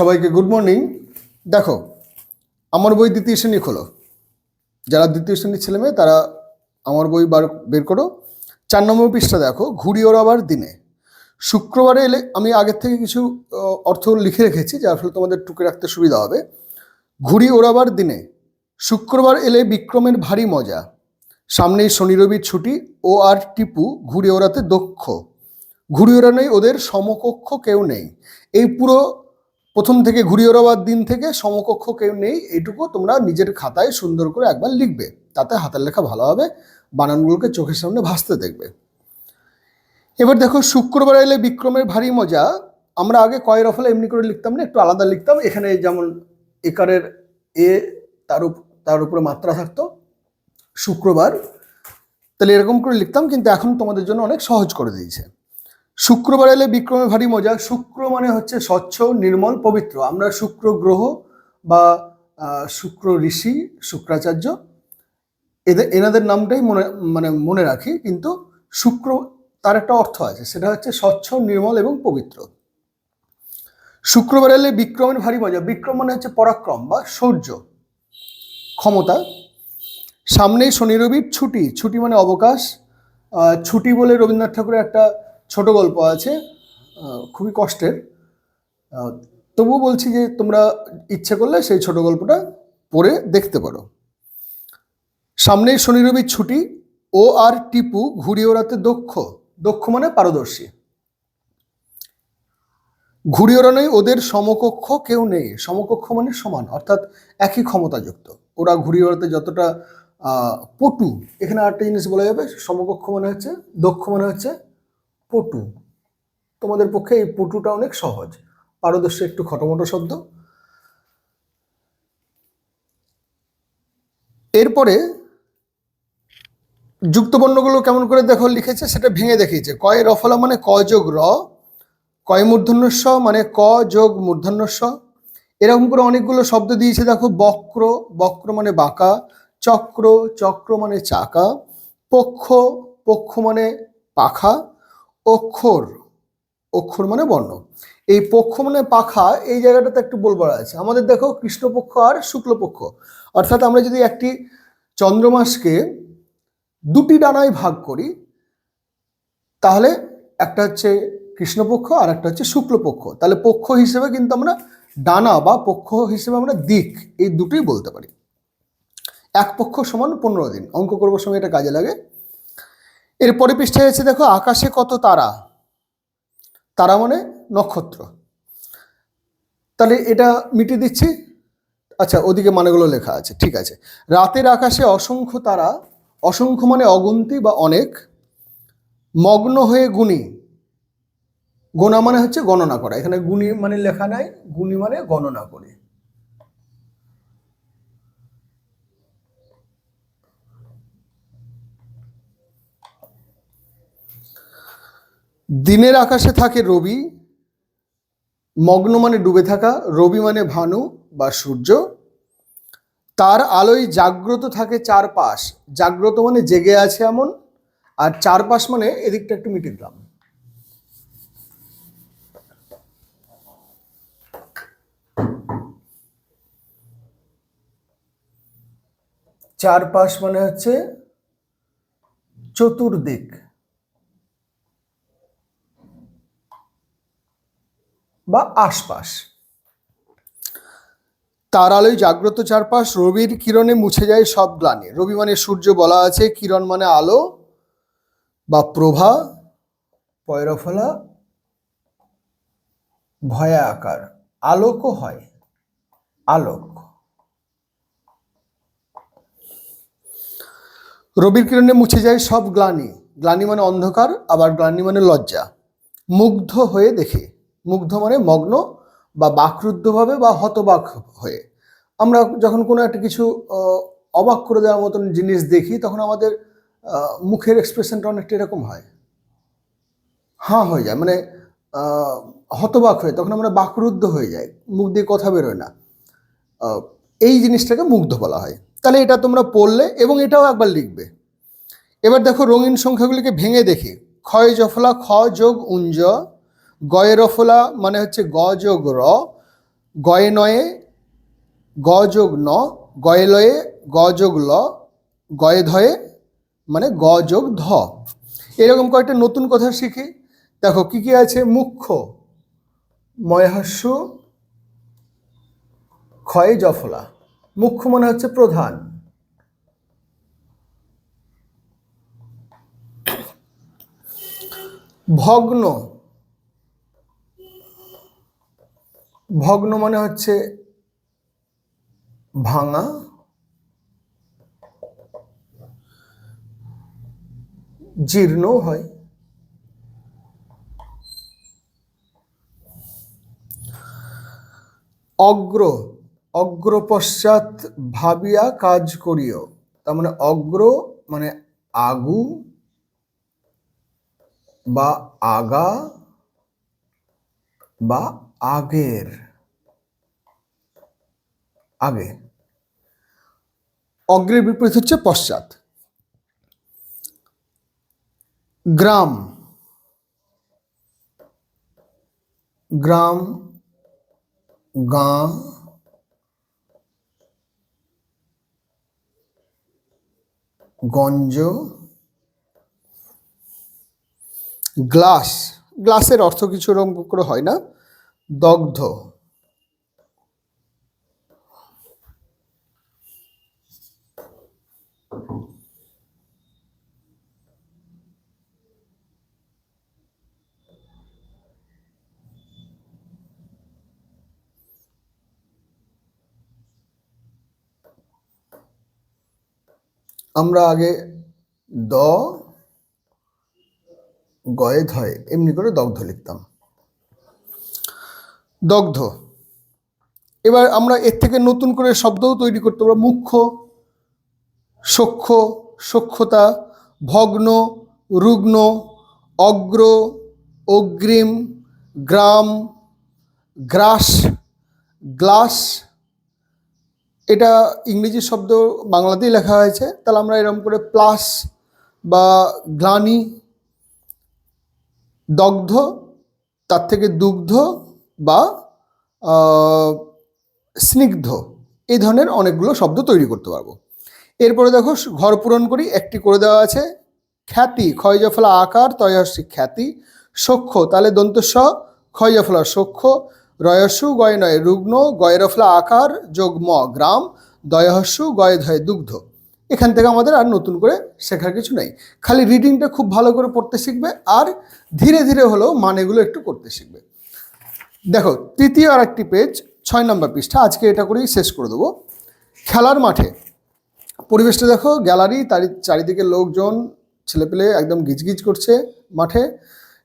সবাইকে good morning দেখো, আমার বই দ্বিতীয় শ্রেণি খোলো। যারা দ্বিতীয় শ্রেণির ছেলে মেয়ে, তারা আমার বই বার, বের করো। চার নম্বর পৃষ্ঠা দেখো, ঘুড়ি ওড়াবার দিনে। শুক্রবারে এলে আমি আগের থেকে কিছু অর্থ লিখে রেখেছি, যার ফলে তোমাদের টুকে রাখতে সুবিধা হবে। ঘুড়ি ওড়াবার দিনে, শুক্রবার এলে বিক্রমের ভারী মজা। সামনেই শনি রবির ছুটি ও আর টিপু ঘুড়ি ওড়াতে দক্ষ। ঘুড়ি ওড়ানোই ওদের সমকক্ষ কেউ নেই। এই পুরো প্রথম থেকে ঘুরিয়ে ওড়াবার দিন থেকে সমকক্ষ কেউ নেই, এইটুকু তোমরা নিজের খাতায় সুন্দর করে একবার লিখবে। তাতে হাতের লেখা ভালো হবে, বানানগুলোকে চোখের সামনে ভাসতে দেখবে। এবার দেখো, শুক্রবার এলে বিক্রমের ভারী মজা। আমরা আগে কয়ের রফলে এমনি করে লিখতাম না, একটু আলাদা লিখতাম। এখানে যেমন একারের এ, তার তার উপরে মাত্রা থাকতো। শুক্রবার, তাহলে এরকম করে লিখতাম, কিন্তু এখন তোমাদের জন্য অনেক সহজ করে দিয়েছে। শুক্রবার এলে বিক্রমে ভারী মজা। শুক্র মানে হচ্ছে স্বচ্ছ, নির্মল, পবিত্র। আমরা শুক্র গ্রহ বা শুক্র ঋষি, শুক্রাচার্য এদের এনাদের নামটাই মনে মানে মনে রাখি, কিন্তু শুক্র তার একটা অর্থ আছে, সেটা হচ্ছে স্বচ্ছ, নির্মল এবং পবিত্র। শুক্রবার এলে বিক্রমের ভারী মজা। বিক্রম মানে হচ্ছে পরাক্রম বা শৌর্য ক্ষমতা। সামনেই শনি রবির ছুটি। ছুটি মানে অবকাশ। ছুটি বলে রবীন্দ্রনাথ ঠাকুরের একটা ছোট গল্প আছে খুবই কষ্টের। তবুও বলছি যে তোমরা ইচ্ছে করলে সেই ছোট গল্পটা পড়ে দেখতে পারো। সামনেই শনি রবির ছুটি, ও আর টিপু ঘুড়ি ওড়াতে দক্ষ। দক্ষ মানে পারদর্শী। ঘুড়ি ওড়ানোই ওদের সমকক্ষ, কেউ নেই। সমকক্ষ মানে সমান, অর্থাৎ একই ক্ষমতাযুক্ত। ওরা ঘুড়ি ওড়াতে যতটা পটু, এখানে আরেকটা জিনিস বলা যাবে, সমকক্ষ মানে হচ্ছে দক্ষ মানে হচ্ছে পটু। তোমাদের পক্ষে এই পটুটা অনেক সহজ। পারদর্শী একটু খটোমটো শব্দ। এরপরে যুক্তবর্ণগুলো কেমন করে দেখো লিখেছে সেটা ভেঙে দেখিয়েছে। কয় রফলা মানে ক যোগ র। কয় মূর্ধন্যস্ব মানে ক যোগ মূর্ধন্যস্ব। এরকম করে অনেকগুলো শব্দ দিয়েছে দেখো, বক্র। বক্র মানে বাঁকা। চক্র চক্র মানে চাকা। পক্ষ পক্ষ মানে পাখা। অক্ষর অক্ষর মানে বর্ণ। এই পক্ষ মানে পাখা, এই জায়গাটাতে একটু বলবার আছে। আমাদের দেখো কৃষ্ণপক্ষ আর শুক্লপক্ষ। অর্থাৎ আমরা যদি একটি চন্দ্রমাসকে দুটি ডানায় ভাগ করি, তাহলে একটা হচ্ছে কৃষ্ণপক্ষ আর একটা হচ্ছে শুক্লপক্ষ। তাহলে পক্ষ হিসেবে কিন্তু আমরা ডানা বা পক্ষ হিসেবে আমরা দিক, এই দুটোই বলতে পারি। এক পক্ষ সমান পনেরো দিন। অঙ্ক করবার সময় এটা কাজে লাগে। এর পরে পৃষ্ঠায় আছে, দেখো, আকাশে কত তারা? তারা মানে নক্ষত্র। তাহলে এটা মিটিয়ে দিচ্ছি। আচ্ছা ওদিকে মানেগুলো লেখা আছে, ঠিক আছে। রাতের আকাশে অসংখ্য তারা, অসংখ্য মানে অগুন্তি বা অনেক, মগ্ন হয়ে গুণী। গোনা মানে হচ্ছে গণনা করা। এখানে গুণী মানে লেখা নাই, গুণী মানে গণনা করি। দিনের আকাশে থাকে রবি, মগ্ন মানে ডুবে থাকা, রবি মানে ভানু বা সূর্য। তার আলোয় জাগ্রত থাকে চারপাশ। জাগ্রত মানে জেগে আছে এমন, আর চারপাশ মানে এদিকটা একটু মিটিয়ে দিলাম। চারপাশ মানে হচ্ছে চতুর্দিক। বা আশপাশ। তার আলোয় জাগ্রত চারপাশ, রবির কিরণে মুছে যায় সব গ্লানি। রবি মানে সূর্য বলা আছে, কিরণ মানে আলো বা প্রভা, পয়রফলা, ভয়া আকার। আলোকও হয়, আলোক। রবির কিরণে মুছে যায় সব গ্লানি। গ্লানি মানে অন্ধকার, আবার গ্লানি মানে লজ্জা। মুগ্ধ হয়ে দেখে। মুগ্ধ মানে মগ্ন বা বাকরুদ্ধভাবে বা হতবাক হয়ে। আমরা যখন কোনো একটা কিছু অবাক করে দেওয়ার মতন জিনিস দেখি, তখন আমাদের মুখের এক্সপ্রেশনটা অনেকটা এরকম হয়। হাঁ হয়ে যায় মানে হতবাক হয়ে, তখন আমরা বাকরুদ্ধ হয়ে যাই, মুখ দিয়ে কথা বেরোয় না। এই জিনিসটাকে মুগ্ধ বলা হয়। তাহলে এটা তোমরা পড়লে এবং এটাও একবার লিখবে। এবার দেখো রঙিন সংখ্যাগুলিকে ভেঙে দেখি। ক্ষয়, জফলা, খ, যোগ, উঞ্জ গয়ের রফলা মানে হচ্ছে গ যোগ র গয়ে নয়ে গ যোগ ন গয়ে লয়ে গ যোগ ল গয়ে ধয়ে মানে গ যোগ ধ। এরকম কয়েকটা নতুন কথা শিখি। দেখো, কি কি আছে? মুখ্য, ময়হাস্য, ক্ষয়ে জফলা। মুখ্য মনে হচ্ছে প্রধান। ভগ্ন ভগ্ন মানে হচ্ছে ভাঙা। জীর্ণ হয়। অগ্র অগ্র পশ্চাৎ ভাবিয়া কাজ করিও। তার মানে অগ্র মানে আগু বা আগা বা আগের, আগে। অগ্রের বিপরীত হচ্ছে পশ্চাৎ। গ্রাম গ্রাম, গাঁ, গঞ্জ, গ্লাস। গ্লাসের অর্থ কিছু রকম করে হয় না। দগ্ধ। আমরা আগে দ গয়ে ধয়ে এমনি করে দগ্ধ লিখতাম। দগ্ধ। এবার আমরা এর থেকে নতুন করে শব্দও তৈরি করতে পারব। মুখ্য সখ্য সক্ষতা, ভগ্ন, রুগ্ন, অগ্র, অগ্রিম, গ্রাম, গ্রাস, গ্লাস। এটা ইংরেজি শব্দ বাংলাতেই লেখা হয়েছে। তাহলে আমরা এরকম করে প্লাস বা গ্লানি, দগ্ধ, তার থেকে দুগ্ধ বা স্নিগ্ধ, এই ধরনের অনেকগুলো শব্দ তৈরি করতে পারব। এরপরে দেখো ঘর পূরণ করি, একটি করে দেওয়া আছে, খ্যাতি, ক্ষয় জফলা আকার, তয়সী খ্যাতি সখ্য তাহলে দন্তস্ব ক্ষয় জফলা সখ্য রয়সু গয় নয় রুগ্ন গয়রফলা আকার, যোগ ম গ্রাম দয়হস্যু গয় ধয় দুগ্ধ। এখান থেকে আমাদের আর নতুন করে শেখার কিছু নেই। খালি রিডিংটা খুব ভালো করে পড়তে শিখবে, আর ধীরে ধীরে হলেও মানেগুলো একটু করতে শিখবে। দেখো, তৃতীয় আর একটি পেজ ছয় নম্বর পৃষ্ঠা, আজকে এটা করেই শেষ করে দেবো। খেলার মাঠে, পরিবেশটা দেখো, গ্যালারি, তার, চারিদিকে লোকজন, ছেলেপেলে একদম গিজগিজ করছে মাঠে।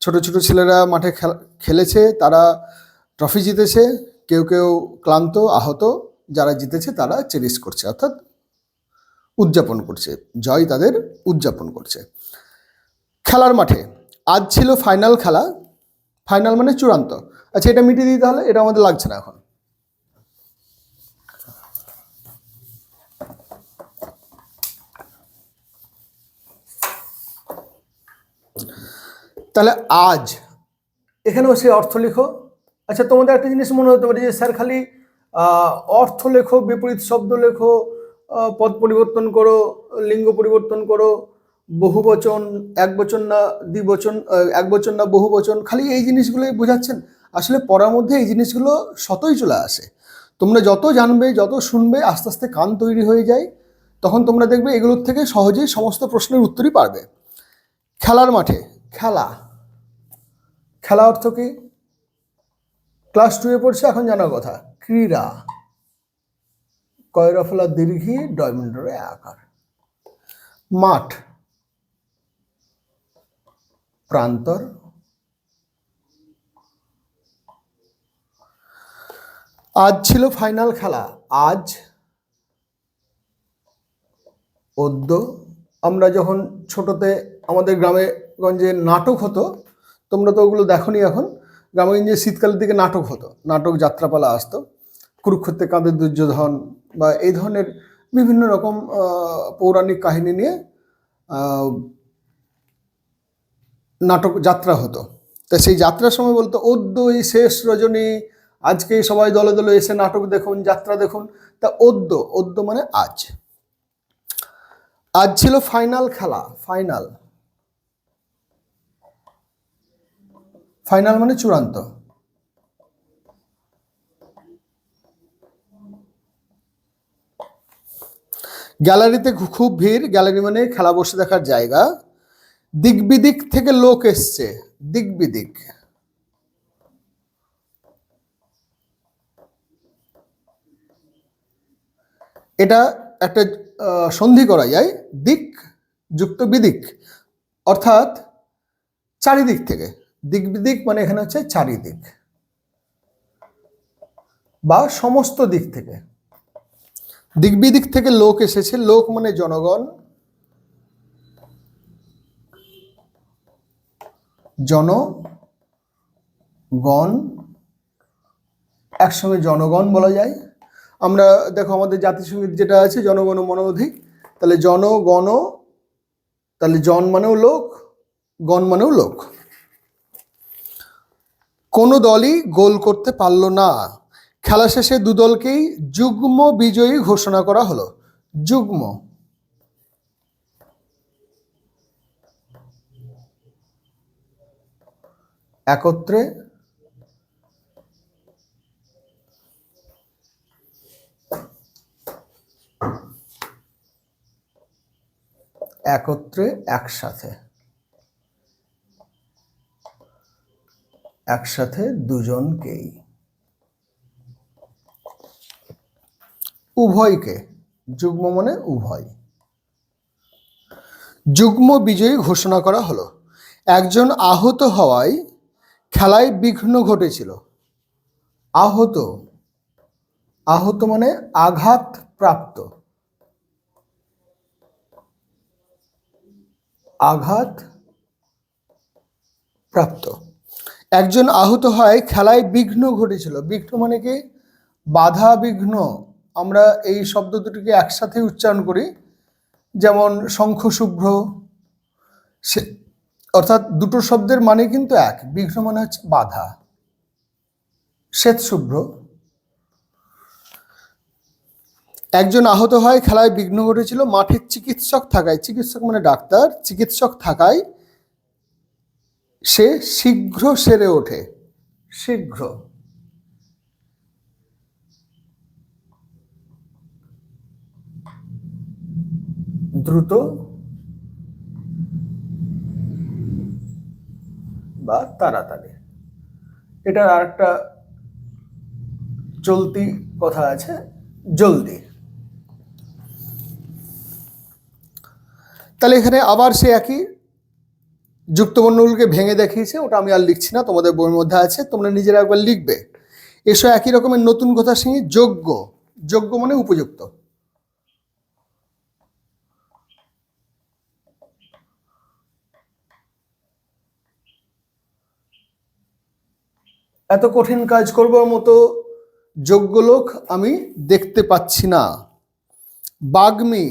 ছোট ছোট ছেলেরা মাঠে খেল- খেলেছে, তারা ট্রফি জিতেছে, কেউ কেউ ক্লান্ত, আহত, যারা জিতেছে তারা চেরিস করছে, অর্থাৎ উদযাপন করছে, জয় তাদের উদযাপন করছে। খেলার মাঠে, আজ ছিল ফাইনাল খেলা ফাইনাল মানে চূড়ান্ত। আচ্ছা এটা মিটিয়ে দিই তাহলে? এটা আমাদের লাগছে না এখন। তাহলে আজ এখানেও সে অর্থ লেখো। আচ্ছা তোমাদের একটা জিনিস মনে হতে পারে যে, স্যার খালি অর্থ লেখো, বিপরীত শব্দ লেখো পদ পরিবর্তন করো, লিঙ্গ পরিবর্তন করো বহু বচন এক বচন না, দ্বিবচন এক বচন না বহু বচন খালি এই জিনিসগুলোই বোঝাচ্ছেন? আসলে পড়ার মধ্যে এই জিনিসগুলো শতই চলে আসে। তোমরা যত জানবে, যত শুনবে, আস্তে আস্তে কান তৈরি হয়ে যায়, তখন তোমরা দেখবে এগুলোর থেকে সহজেই সমস্ত প্রশ্নের উত্তরই পারবে। খেলার মাঠে, খেলা। খেলা অর্থ কি? ক্লাস টুয়ে পড়ছে, এখন জানার কথা, ক্রীড়া। কয়রফলা দীর্ঘি ডয়মন্ডরে আকার। মাঠ। প্রান্তর। আজ ছিল ফাইনাল খেলা। আজ অদ্য আমরা যখন ছোটতে আমাদের গ্রামে গঞ্জে নাটক হতো, তোমরা তো ওগুলো দেখোনি এখন। গ্রামগঞ্জে শীতকালের দিকে নাটক হতো, নাটক যাত্রাপালা আসতো, কুরুক্ষেত্রে কাঁদের দুর্যোধন বা এই ধরনের বিভিন্ন রকম পৌরাণিক কাহিনী নিয়ে নাটক যাত্রা হতো। তা সেই যাত্রার সময় বলতো, অদ্যই শেষ রজনী আজকে সবাই দলে দলে এসে নাটক দেখুন, যাত্রা দেখুন। তা অদ্য অদ্য মানে আজ। আজ ছিল ফাইনাল খেলা ফাইনাল ফাইনাল মানে চূড়ান্ত। গ্যালারিতে খুব ভিড়, গ্যালারি মানে খেলা বসে দেখার জায়গা। দিক বিদিক থেকে লোক এসছে দিক বিদিক এটা একটা সন্ধি করা যায়, দিক যুক্ত বিদিক, অর্থাৎ চারিদিক থেকে। দিক বিদিক মানে এখানে হচ্ছে চারিদিক, বা সমস্ত দিক থেকে। দিক বিদিক থেকে লোক এসেছে, লোক মানে জনগণ। জনগণ, একসঙ্গে জনগণ বলা যায়। আমরা, দেখো আমাদের জাতিসংগীত যেটা আছে, জনগণ মনোধি তাহলে জনগণ তাহলে জন মানেও লোক, গণ মানেও লোক। কোনো দলই গোল করতে পারল না। খেলা শেষে দু দলকেই যুগ্ম বিজয়ী ঘোষণা করা হলো। যুগ্ম। একত্রে একত্রে একসাথে। একসাথে দুজনকেই। উভয়কে, যুগ্ম মানে উভয়। যুগ্ম বিজয়ী ঘোষণা করা হলো, একজন আহত হওয়ায় খেলায় বিঘ্ন ঘটেছিল। আহত আহত মানে আঘাত প্রাপ্ত আঘাত প্রাপ্ত। একজন আহত হয়, খেলায় বিঘ্ন ঘটেছিল। বিঘ্ন মানে কি? বাধা বিঘ্ন। আমরা এই শব্দ দুটিকে একসাথে উচ্চারণ করি। যেমন শঙ্খ শুভ্র সে, অর্থাৎ দুটো শব্দের মানে কিন্তু এক। বিঘ্ন মানে হচ্ছে বাধা। শ্বেত একজন আহত হয় খেলায় বিঘ্ন ঘটেছিল, মাঠের চিকিৎসক থাকায়, চিকিৎসক মানে ডাক্তার, চিকিৎসক থাকায় সে শীঘ্র সেরে ওঠে, শীঘ্র। দ্রুত বা তাড়াতাড়ি। এটার আরেকটা চলতি কথা আছে, জলদি। তাহলে এখানে আবার সে একই যুক্তবর্ণগুলোকে ভেঙে দেখিয়েছে, ওটা আমি আর লিখছি না, তোমাদের বইয়ের মধ্যে আছে, তোমরা নিজেরা একবার লিখবে। এসো একই রকমের নতুন কথার সঙ্গে যোগ্য যোগ্য মানে উপযুক্ত। এত কঠিন কাজ করবার মতো যোগ্য লোক আমি দেখতে পাচ্ছি না। বাগ্মী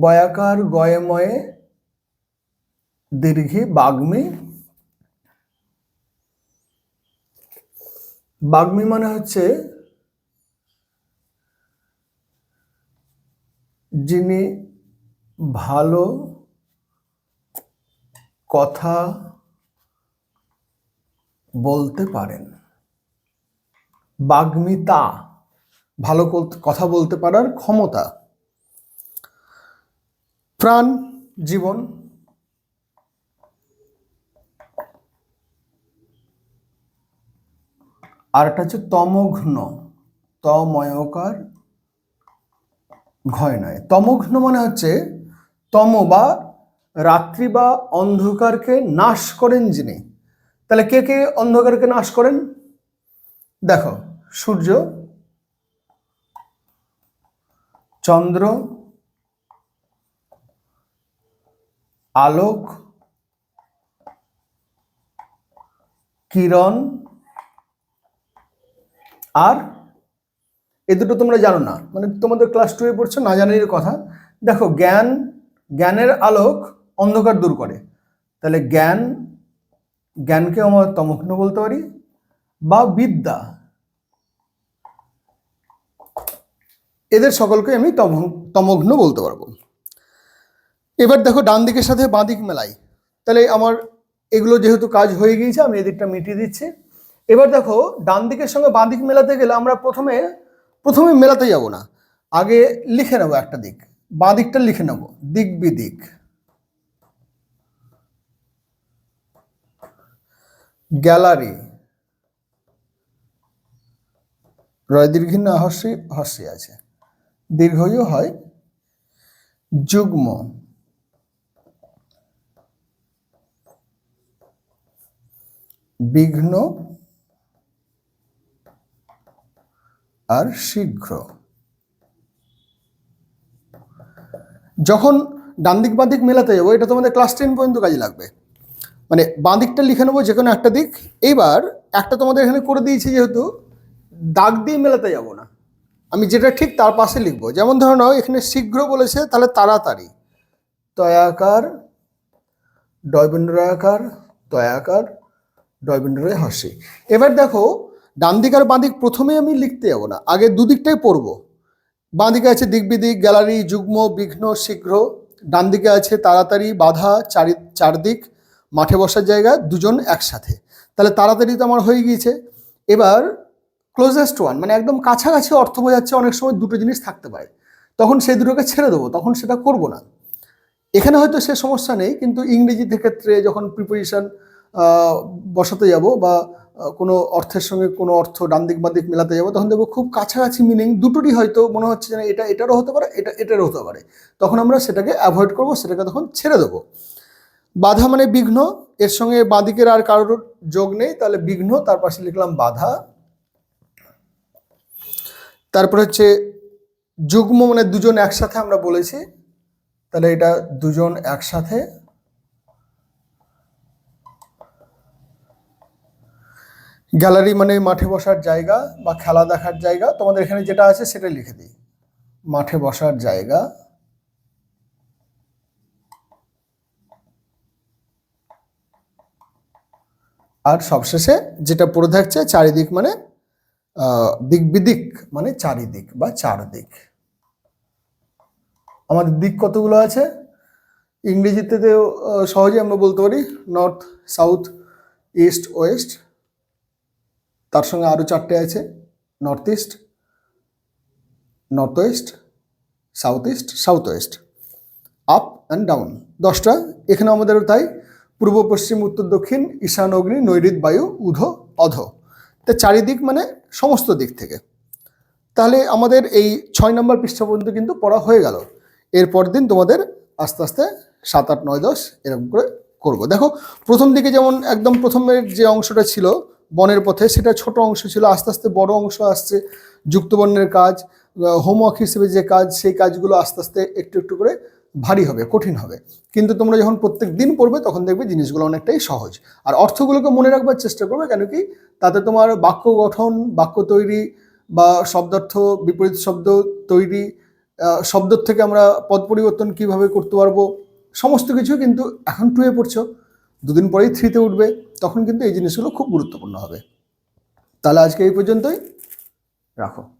বয়াকার গয়েময়ে দীর্ঘে বাগ্মী। বাগ্মী মানে হচ্ছে যিনি ভালো কথা বলতে পারেন। বাগ্মিতা ভালো কথা বলতে পারার ক্ষমতা প্রাণ, জীবন। আর একটা হচ্ছে তমঘ্ন। তময়কার ঘয় নয়। তমঘ্ন মানে হচ্ছে তম বা রাত্রি বা অন্ধকারকে নাশ করেন যিনি। তাহলে কে কে অন্ধকারকে নাশ করেন? দেখো, সূর্য, চন্দ্র আলোক, কিরণ আর এ দুটো তোমরা জানো না। মানে তোমাদের ক্লাস টুয়ে পড়ছো, না জানার কথা। দেখো, জ্ঞান, জ্ঞানের আলোক অন্ধকার দূর করে। তাহলে জ্ঞান, জ্ঞানকে আমরা তমগ্ন বলতে পারি বা বিদ্যা। এদের সকলকে আমি তম- তমগ্ন বলতে পারব। এবার দেখো ডান দিকের সাথে বাঁ দিক মেলাই। তাহলে আমার এগুলো যেহেতু কাজ হয়ে গিয়েছে, আমি এদিকটা মিটিয়ে দিচ্ছি। এবার দেখো, ডান দিকের সঙ্গে বাঁ দিক মেলাতে গেলে আমরা প্রথমে প্রথমে মেলাতে যাব না। আগে লিখে নেব একটা দিক, বাঁ দিকটা লিখে নেব, দিক বিদিক। গ্যালারি। রয় দীর্ঘিন্ন হর্ষি হর্ষি আছে। দীর্ঘইও হয়। যুগ্ম। বিঘ্ন আর শীঘ্র। যখন ডান দিক, বাঁ দিক মেলাতে যাব, এটা তোমাদের ক্লাস টেন পর্যন্ত কাজে লাগবে। মানে বাঁ দিকটা লিখে নেব যে কোনো একটা দিক। এইবার একটা তোমাদের এখানে করে দিয়েছি যেহেতু, দাগ দিয়ে মেলাতে যাব না। আমি যেটা ঠিক তার পাশে লিখব। যেমন ধরো নাও, এখানে শীঘ্র বলেছে, তাহলে তাড়াতাড়ি। তয়াকার, ডয়বেন্দ্রাকার, তয়াকার ডয়বেন্দ্রায় হাসি। এবার দেখো ডান দিক আর বাঁ দিক প্রথমে আমি লিখতে যাব না, আগে দুদিকটাই পড়ব। বাঁ দিকে আছে দিক বিদিক গ্যালারি, যুগ্ম, বিঘ্ন, শীঘ্র। ডান দিকে আছে তাড়াতাড়ি, বাধা, চারি, চারদিক, মাঠে বসার জায়গা, দুজন একসাথে। তাহলে তাড়াতাড়ি তো আমার হয়ে গিয়েছে। এবার ক্লোজেস্ট ওয়ান মানে একদম কাছাকাছি অর্থ বোঝাচ্ছে অনেক সময় দুটো জিনিস থাকতে পারে। তখন সেই দুটোকে ছেড়ে দেবো, তখন সেটা করব না। এখানে হয়তো সে সমস্যা নেই, কিন্তু ইংরেজিতে ক্ষেত্রে যখন প্রিপোজিশন বসাতে যাব বা কোনো অর্থের সঙ্গে কোনো অর্থ ডান দিক বাঁ দিক মেলাতে যাব, তখন দেখব খুব কাছাকাছি মিনিং দুটোরই হয়তো মনে হচ্ছে যে এটা এটারও হতে পারে, এটা, এটারও হতে পারে। তখন আমরা সেটাকে অ্যাভয়েড করব, সেটাকে তখন ছেড়ে দেবো। বাধা মানে বিঘ্ন, এর সঙ্গে বাঁদিকের আর কারোর যোগ নেই, তাহলে বিঘ্ন, তার পাশে লিখলাম বাধা। তারপর হচ্ছে যুগ্ম মানে দুজন একসাথে আমরা বলেছি, তাহলে এটা দুজন একসাথে গ্যালারি মানে মাঠে বসার জায়গা বা খেলা দেখার জায়গা। তোমাদের এখানে যেটা আছে সেটা লিখে দিই। মাঠে বসার জায়গা। আর সবশেষে যেটা পড়ে থাকছে চারিদিক মানে আহ, দিক বিদিক মানে চারিদিক বা চারদিক। আমাদের দিক কতগুলো আছে? ইংরেজিতে তো সহজে আমরা বলতে পারি নর্থ সাউথ ইস্ট ওয়েস্ট। তার সঙ্গে আরও চারটে আছে north east north west south east south west up and down দশটা এখানে আমাদের তাই পূর্ব, পশ্চিম, উত্তর, দক্ষিণ, ঈশান, অগ্নি, নৈঋত, বায়ু উধ অধ। তা চারিদিক মানে সমস্ত দিক থেকে। তাহলে আমাদের এই ছয় নম্বর পৃষ্ঠা পর্যন্ত কিন্তু পড়া হয়ে গেল। এরপর দিন তোমাদের আস্তে আস্তে সাত, আট, নয়, দশ এরকম করে করব। দেখো, প্রথম দিকে যেমন একদম প্রথমের যে অংশটা ছিল বনের পথে। সেটা ছোট অংশ ছিল আস্তে আস্তে বড় অংশ আসছে যুক্তবর্ণের কাজ। হোমওয়ার্ক হিসেবে যে কাজ সেই কাজগুলো আস্তে আস্তে একটু একটু করে ভারী হবে কঠিন হবে। কিন্তু তোমরা যখন প্রত্যেক দিন পড়বে তখন দেখবে জিনিসগুলো অনেকটাই সহজ। আর অর্থগুলোকে মনে রাখবার চেষ্টা করবে কেন কি তাতে তোমার বাক্য গঠন বাক্য তৈরি বা শব্দার্থ বিপরীত শব্দ তৈরি আহ, শব্দর থেকে আমরা পদ পরিবর্তন কীভাবে করতে পারব সমস্ত কিছু কিন্তু এখন টুয়ে পড়ছো। দুদিন পরেই থ্রিতে উঠবে। তখন কিন্তু এই জিনিসগুলো খুব গুরুত্বপূর্ণ হবে। তাহলে আজকে এই পর্যন্তই। রাখো।